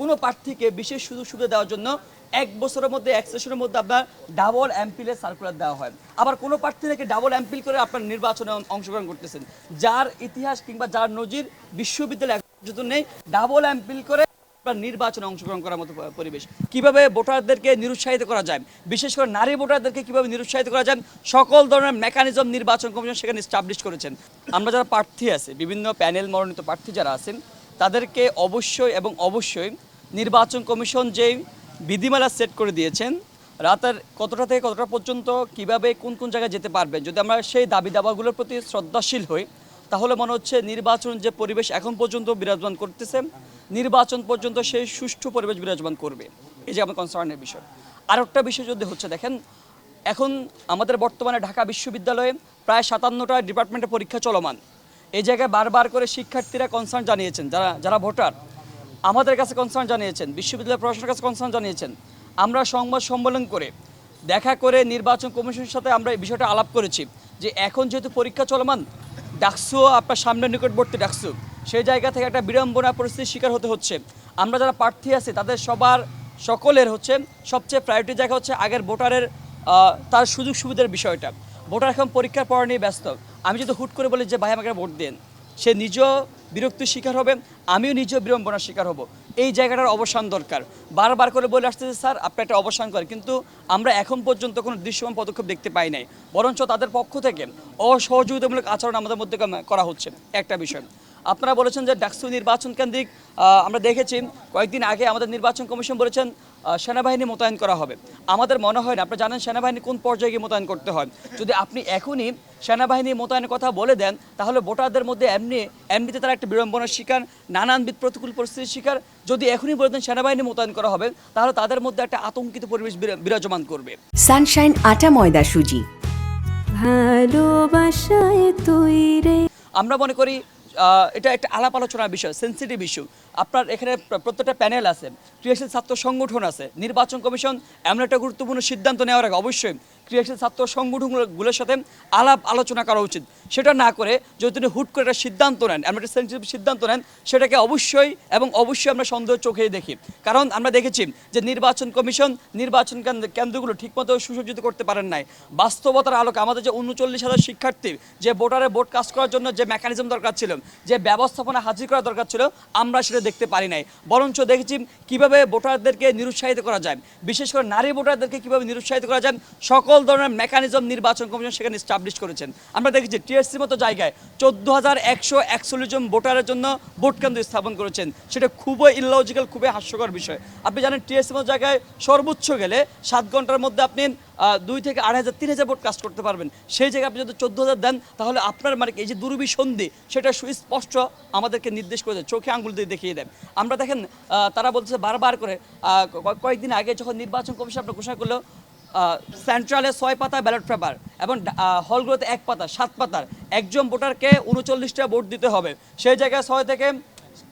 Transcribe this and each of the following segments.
কোনো প্রার্থীকে বিশেষ সুযোগ সুবিধা দেওয়ার জন্য এক বছরের মধ্যে, এক সেশনের মধ্যে আপনার ডাবল এমপিলের সার্কুলার দেওয়া হয়। আবার কোনো প্রার্থী নাকি ডাবল এমপিল করে আপনার নির্বাচনে অংশগ্রহণ করতেছেন। যার ইতিহাস কিংবা যার নজির বিশ্ববিদ্যালয় নেই ডাবল এমপিল করে আপনার নির্বাচনে অংশগ্রহণ করার মতো পরিবেশ। কীভাবে ভোটারদেরকে নিরুৎসাহিত করা যায়? বিশেষ করে নারী ভোটারদেরকে কীভাবে নিরুৎসাহিত করা যায়? সকল ধরনের মেকানিজম নির্বাচন কমিশন সেখানে স্টাবলিশ করেছেন। আমরা যারা প্রার্থী আছে, বিভিন্ন প্যানেল মনোনীত প্রার্থী যারা আছেন, তাদেরকে অবশ্যই এবং অবশ্যই নির্বাচন কমিশন যেই বিধিমালা সেট করে দিয়েছেন, রাতের কতটা থেকে কতটা পর্যন্ত কীভাবে কোন কোন জায়গায় যেতে পারবেন, যদি আমরা সেই দাবি দাবাগুলোর প্রতি শ্রদ্ধাশীল হই, তাহলে মনে হচ্ছে নির্বাচন যে পরিবেশ এখন পর্যন্ত বিরাজমান করতেছে, নির্বাচন পর্যন্ত সেই সুষ্ঠু পরিবেশ বিরাজমান করবে। এই যে আমার কনসার্নের বিষয়। আর একটা বিষয় যদি হচ্ছে, দেখেন, এখন আমাদের বর্তমানে ঢাকা বিশ্ববিদ্যালয়ে প্রায় সাতান্নটা ডিপার্টমেন্টের পরীক্ষা চলমান। এই জায়গায় বারবার করে শিক্ষার্থীরা কনসার্ন জানিয়েছেন, যারা যারা ভোটার আমাদের কাছে কনসার্ন জানিয়েছেন বিশ্ববিদ্যালয় প্রশাসনের কাছে কনসার্ন জানিয়েছেন। আমরা সংবাদ সম্মেলন করে, দেখা করে নির্বাচন কমিশনের সাথে আমরা এই বিষয়টা আলাপ করেছি যে এখন যেহেতু পরীক্ষা চলমান, ডাকসু আপনার সামনের নিকটবর্তী ডাকসু, সেই জায়গা থেকে একটা বিড়ম্বনা পরিস্থিতির শিকার হতে হচ্ছে। আমরা যারা প্রার্থী আছি, তাদের সবার, সকলের হচ্ছে সবচেয়ে প্রায়োরিটি জায়গা হচ্ছে আগের ভোটারের তার সুযোগ সুবিধার বিষয়টা। ভোটার এখন পরীক্ষার পড়া নিয়ে ব্যস্ত। আমি যদি হুট করে বলি যে, ভাই, আমাকে ভোট দেন। সে নিজেও বিরক্তির শিকার হবে, আমিও নিজেও বিড়ম্বনার শিকার হব। এই জায়গাটার অবসান দরকার। বারবার করে বলে আসতেছে, স্যার, আপনি একটা অবসান করেন। কিন্তু আমরা এখন পর্যন্ত কোনো দৃশ্যমান পদক্ষেপ দেখতে পাই নাই। বরঞ্চ তাদের পক্ষ থেকে অসহযোগিতামূলক আচরণ আমাদের মধ্যে করা হচ্ছে। একটা বিষয় আপনারা বলেছেন যে ডাকসু নির্বাচন কেন্দ্রিক আমরা দেখেছি কয়েকদিন আগে আমাদের নির্বাচন কমিশন বলেছেন সেনাবাহিনী মোতায়েন করা হবে। আমাদের মনে হয় না আপনি জানেন সেনাবাহিনী কোন পর্যায়ে গিয়ে মোতায়েন করতে হয়। যদি আপনি এখনই সেনাবাহিনী মোতায়েনের কথা বলে দেন তাহলে ভোটারদের মধ্যে এমনি এমনিতে তারা একটা বিড়ম্বনার শিকার নানানবিধ প্রতিকূল পরিস্থিতির শিকার। যদি এখনই বলে দেন সেনাবাহিনী মোতায়েন করা হবে তাহলে তাদের মধ্যে একটা আতঙ্কিত পরিবেশ বিরাজমান করবে। সানশাইন আটা ময়দা সুজি। ভালোবাসায় তৈরে। আমরা মনে করি এটা একটা আলাপ আলোচনার বিষয় সেন্সিটিভ ইস্যু আপনার এখানে প্রত্যেকটা প্যানেল আছে। ক্রিয়াশীল ছাত্র সংগঠন আছে। নির্বাচন কমিশন এমন একটা গুরুত্বপূর্ণ সিদ্ধান্ত নেওয়ার আগে অবশ্যই ক্রিয়াশীল ছাত্র সংগঠনগুলোর সাথে আলাপ আলোচনা করা উচিত। সেটা না করে যদি তিনি হুট করে একটা সিদ্ধান্ত নেন একটা সিদ্ধান্ত নেন, সেটাকে অবশ্যই এবং অবশ্যই আমরা সন্দেহ চোখেই দেখি। কারণ আমরা দেখেছি যে নির্বাচন কমিশন, নির্বাচন কেন্দ্র- কেন্দ্রগুলো ঠিকমতো সুসজ্জিত করতে পারেন নাই। বাস্তবতার আলোকে আমাদের যে উনচল্লিশ হাজার শিক্ষার্থী, যে ভোটারে ভোট কাজ করার জন্য যে মেকানিজম দরকার ছিল, যে ব্যবস্থাপনা হাজির করা দরকার ছিল, আমরা সেটা দেখতে পারি নাই। বরঞ্চ দেখেছি কীভাবে ভোটারদেরকে নিরুৎসাহিত করা যায়। বিশেষ করে নারী ভোটারদেরকে কীভাবে নিরুৎসাহিত করা যায়। সকল ধরনের মেকানিজম নির্বাচন কমিশন সেখানে স্টাবলিশ করেছেন। আমরা দেখেছি টিএসসির মতো জায়গায় চোদ্দ হাজার একশো একচল্লিশ জন ভোটারের জন্য ভোট কেন্দ্র স্থাপন করেছেন। সেটা খুবই ইললজিক্যাল খুবই হাস্যকর বিষয়। আপনি জানেন টিএসসির মতো জায়গায় সর্বোচ্চ গেলে সাত ঘণ্টার মধ্যে আপনি দুই থেকে আড়াই হাজার, তিন হাজার ভোট কাজ করতে পারবেন। সেই জায়গায় আপনি যদি চোদ্দ হাজার দেন, তাহলে আপনার মানে এই যে দুর্বিসন্ধি সেটা সুস্পষ্ট আমাদেরকে নির্দেশ করে দেয় চোখে আঙুল দিয়ে দেখিয়ে দেন। আমরা দেখেন তারা বলছে বারবার করে কয়েকদিন আগে যখন নির্বাচন কমিশন আপনার ঘোষণা করল সেন্ট্রালে ছয় পাতা ব্যালট পেপার এবং হলগুলোতে এক পাতা, সাত পাতার। একজন ভোটারকে উনচল্লিশটা ভোট দিতে হবে। সেই জায়গায় ছয় থেকে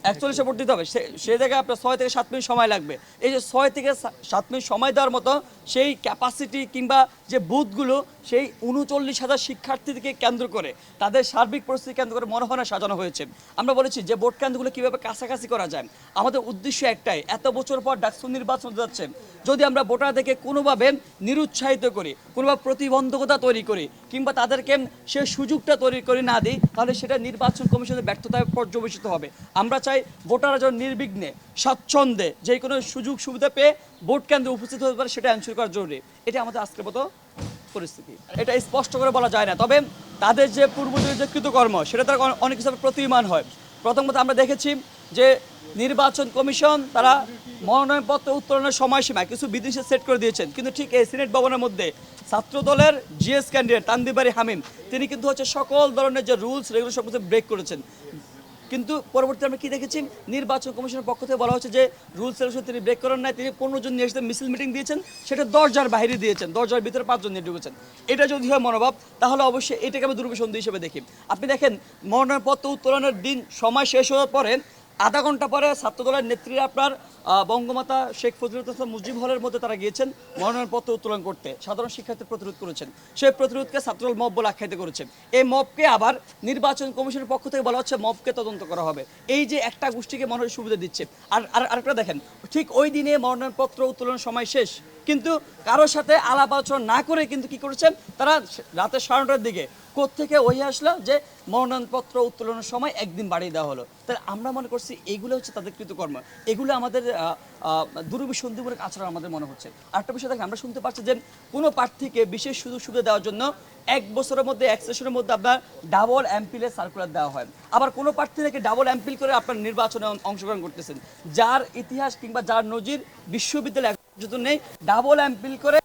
একচল্লিশে ভোট দিতে হবে। সে- সেই জায়গায় আপনার ছয় থেকে সাত মিনিট সময় লাগবে। এই যে ছয় থেকে সাত মিনিট সময় দেওয়ার মতো সেই ক্যাপাসিটি কিংবা যে বুথগুলো সেই উনচল্লিশ হাজার শিক্ষার্থীকে কেন্দ্র করে, তাদের সার্বিক পরিস্থিতি কেন্দ্র করে মনে হয় সাজানো হয়েছে। আমরা বলেছি যে ভোট কেন্দ্রগুলো কীভাবে কাছাকাছি করা যায়। আমাদের উদ্দেশ্য একটাই, এত বছর পর ডাকসু নির্বাচন হতে যাচ্ছে। যদি আমরা ভোটারদেরকে কোনোভাবে নিরুৎসাহিত করি, কোনোভাবে প্রতিবন্ধকতা তৈরি করি, কিংবা তাদেরকে সে সুযোগটা তৈরি করে না দিই, তাহলে সেটা নির্বাচন কমিশনের ব্যর্থতায় পর্যবেসিত হবে। আমরা চাই ভোটাররা যেন নির্বিঘ্নে, স্বাচ্ছন্দ্যে যে কোনো সুযোগ সুবিধা পেয়ে ভোট কেন্দ্রে উপস্থিত হতে পারে সেটা এনশিওর করা জরুরি। এটা আমাদের আজকের মতো পরিস্থিতি। এটা স্পষ্ট করে বলা যায় না। তবে তাদের যে পূর্বজনের যে কৃতকর্ম, সেটা তারা অনেক হিসাবে প্রতিমান হয়। প্রথমত আমরা দেখেছি যে নির্বাচন কমিশন তারা মনোনয়নপত্র উত্তোলনের সময়সীমা কিছু বিদেশে সেট করে দিয়েছেন। কিন্তু ঠিক এই সিনেট ভবনের মধ্যে ছাত্র দলের জিএস ক্যান্ডিডেট তান্দিবারি হামিম, তিনি কিন্তু হচ্ছে সকল ধরনের যে রুলস রেগুলেশন ব্রেক করেছেন। কিন্তু পরবর্তী আমরা কি দেখেছি? নির্বাচন কমিশনের পক্ষ থেকে বলা হচ্ছে যে রুলস এর তিনি ব্রেক করেন নাই। তিনি পনেরো জন নিয়ে এসে মিছিল মিটিং দিয়েছেন। সেটা দরজার বাইরে দিয়েছেন। দরজার ভিতরে পাঁচজন নিয়ে ঢুকেছেন। এটা যদি হয় মনোভাব, তাহলে অবশ্যই এটাকে আমি দুর্বিসন্ধি হিসেবে দেখি। আপনি দেখেন, মনোনয়নপত্র উত্তোলনের দিন সময় শেষ হওয়ার পরে আধা ঘণ্টা পরে ছাত্রদলের নেত্রীরা আপনার বঙ্গমাতা শেখ ফজলুল হাসান মুজিব হলের মধ্যে তারা গিয়েছেন মনোনয়নপত্র উত্তোলন করতে। সাধারণ শিক্ষার্থী প্রতিরোধ করেছেন। সেই প্রতিরোধকে ছাত্রদল মব বলে আখ্যায়িত করেছেন এই মবকে আবার নির্বাচন কমিশনের পক্ষ থেকে বলা হচ্ছে মবকে তদন্ত করা হবে। এই যে একটা গোষ্ঠীকে মনে হয় সুবিধা দিচ্ছে। আর আর, আরেকটা দেখেন, ঠিক ওই দিনে মনোনয়নপত্র উত্তোলনের সময় শেষ। কিন্তু কারোর সাথে আলাপ আলোচনা না করে কিন্তু কি করেছেন? তারা রাতের সাড়ে দিকে কোত্থেকে ওই আসলো যে মনোনয়নপত্র উত্তোলনের সময় একদিন বাড়িয়ে দেওয়া হলো। তাহলে আমরা মনে করছি এগুলো হচ্ছে তাদের কৃতকর্ম। এগুলো আমাদের দুরভিসন্ধিমূলক আচরণ আমাদের মনে হচ্ছে। আরেকটা বিষয় দেখেন, আমরা শুনতে পাচ্ছি যে কোনো প্রার্থীকে বিশেষ সুযোগ সুবিধা দেওয়ার জন্য এক বছরের মধ্যে, এক সেশনের মধ্যে আপনার ডাবল এমপিলের সার্কুলার দেওয়া হয়। আবার কোনো প্রার্থী নাকি ডাবল এমপিল করে আপনার নির্বাচনে অংশগ্রহণ করতেছেন। যার ইতিহাস কিংবা যার নজির বিশ্ববিদ্যালয় পর্যন্ত নেই ডাবল এমপিল করে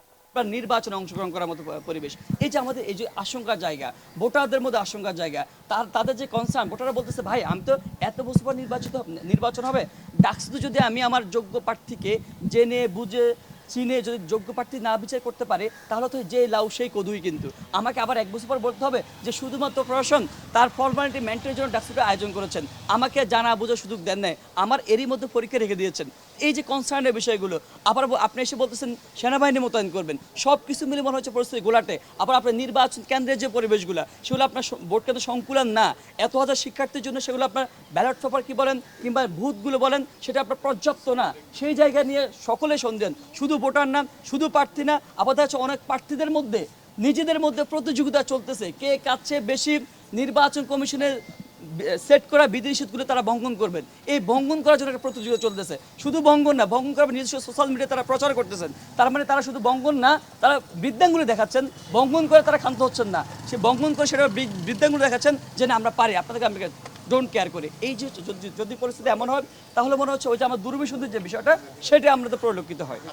নির্বাচনে অংশগ্রহণ করার মতো পরিবেশ। এই যে আমাদের এই যে আশঙ্কার জায়গা, ভোটারদের মধ্যে আশঙ্কার জায়গা, তার তাদের যে কনসার্ন ভোটাররা বলতেছে, ভাই, আমি তো এত বছর পর নির্বাচিত নির্বাচন হবে। ডাকসুতে যদি আমি আমার যোগ্য প্রার্থীকে জেনে, বুঝে, চিনে যদি যোগ্য প্রার্থী না বিচার করতে পারে, তাহলে তো যে লাউ, সেই কদুই কিন্তু। আমাকে আবার এক বছর পর বলতে হবে যে শুধুমাত্র প্রশাসন তার ফর্মালিটি মেনটেনের জন্য ডাকসুটা আয়োজন করেছেন। আমাকে জানা বোঝার সুযোগ দেন নাই। আমার এরই মধ্যে পরীক্ষা রেখে দিয়েছেন। এই যে কনসার্নের বিষয়গুলো, আবার আপনি এসে বলতেছেন সেনাবাহিনী মোতায়েন করবেন। সব কিছু মিলে মনে হচ্ছে পরিস্থিতি গোলাটে। আবার আপনার নির্বাচন কেন্দ্রের যে পরিবেশগুলো, সেগুলো আপনার স- ভোট কেন্দ্র সংকুলন না। এত হাজার শিক্ষার্থীর জন্য সেগুলো আপনার ব্যালট পেপার কি বলেন, কিংবা ভূতগুলো বলেন, সেটা আপনার পর্যাপ্ত না। সেই জায়গা নিয়ে সকলে সন্দেহ। শুধু ভোটার না, শুধু প্রার্থী না, আবার দেখা অনেক প্রার্থীদের মধ্যে, নিজেদের মধ্যে প্রতিযোগিতা চলতেছে। কে কাছে বেশি নির্বাচন কমিশনের সেট করা বিধিনিষেধগুলো তারা বঙ্গন করবেন। এই ভঙ্গন করার জন্য একটা প্রতিযোগিতা চলতেছে। শুধু বঙ্গন না ভঙ্গন করার নিজস্ব সোশ্যাল মিডিয়া তারা প্রচার করতেছেন। তার মানে তারা শুধু বঙ্গন না, তারা বৃদ্ধাঙ্গুলি দেখাচ্ছেন। বঙ্গন করে তারা ক্ষান্ত হচ্ছেন না। সে ভঙ্গন করে সেটা বৃদ্ধাঙ্গুলি দেখাচ্ছেন যে, না, আমরা পারি। আপনাদেরকে আমরা ডোন্ট কেয়ার করে। এই যে, যদি- পরিস্থিতি এমন হয়, তাহলে মনে হচ্ছে ওই যে আমার দুর্বিশুদ্ধির যে বিষয়টা, সেটা আমাদের পরিলক্ষিত হয়।